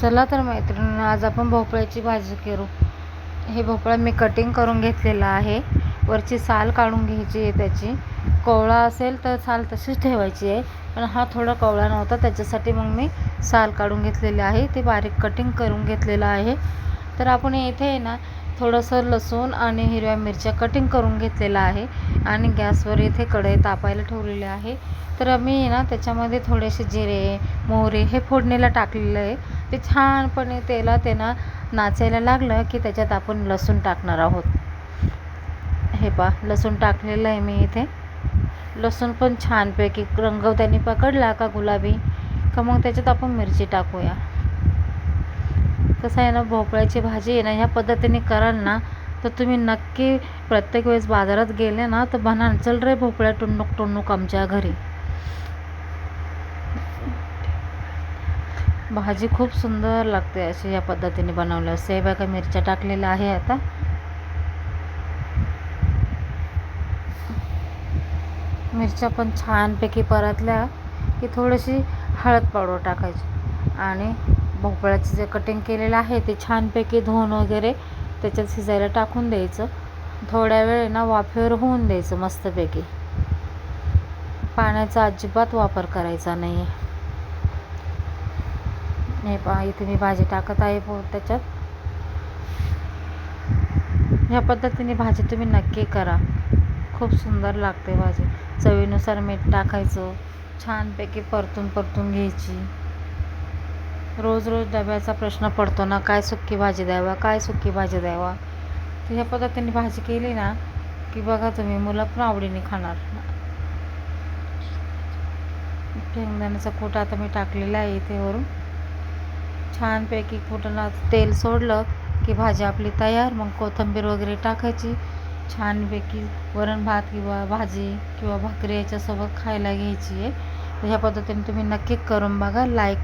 चला तर मैत्रिणी आज आपण भोपळ्याची भाजी करू. हे भोपळा मी कटिंग करून घेतलेला आहे. वरची साल काढून घ्यायची आहे त्याची. कोवळा असेल तर साल तशीच ठेवायची आहे. पण हा थोडा कोवळा नव्हता त्याच्यासाठी मग मी साल काढून घेतलेली आहे. ते बारीक कटिंग करून घेतलेलं आहे. तर आपण इथे आहे ना थोडंसं लसूण आणि हिरव्या मिरच्या कटिंग करून घेतलेलं आहे आणि गॅसवर इथे कढई तापायला ठेवलेले आहे. तर मी ना त्याच्यामध्ये थोडेसे जिरे मोहरी हे फोडणीला टाकलेलं आहे. ते छानपणे तेला ते ना नाचायला लागलं की त्याच्यात आपण लसूण टाकणार आहोत. हे पा लसूण टाकलेलं आहे मी इथे. लसूण पण छानपैकी रंग त्याने पकडला का गुलाबी? का मग त्याच्यात आपण मिरची टाकूया? कसं आहे ना भोपळ्याची भाजी आहे ना ह्या पद्धतीने कराल ना तर तुम्ही नक्की प्रत्येक वेळेस बाजारात गेले ना तर बनाल. चल रे भोपळ्या टुणूक टुन्नूक आमच्या घरी. भाजी खूप सुंदर लागते अशी या पद्धतीने बनवल्यास हे का मिरच्या टाकलेल्या आहे आता. मिरच्या पण छानपैकी परतल्या की थोडीशी हळद पावडर टाकायची. आणि भोपळ्याचं जे कटिंग केलेलं आहे ते छानपैकी धुवून वगैरे त्याच्यात शिजायला टाकून द्यायचं. थोड्या वेळ ना वाफेवर होऊन द्यायचं मस्तपैकी. पाण्याचा अजिबात वापर करायचा नाही आहे हे पहा इथे मी भाजी टाकत आहे त्याच्यात. ह्या पद्धतीने भाजी तुम्ही नक्की करा. खूप सुंदर लागते भाजी. चवीनुसार मीठ टाकायचं. छानपैकी परतून परतून घ्यायची. रोज रोज डब्याचा प्रश्न पडतो ना काय सुक्की भाजी द्यावा काय सुक्की भाजी द्यावा? तर ह्या पद्धतीने भाजी केली ना की बघा तुम्ही मुलं पण आवडीने खाणार. शेंगदाण्याचा कूट आता मी टाकलेला आहे इथे वरून छानपैकी कुठं तेल सोडलं की भाजी आपली तयार मग कोथिंबीर वगैरे टाकायची. छानपैकी वरण भात किंवा भाजी किंवा भाकरी याच्यासोबत खायला घ्यायची आहे. ह्या पद्धतीने तुम्ही नक्की करून बघा लाईक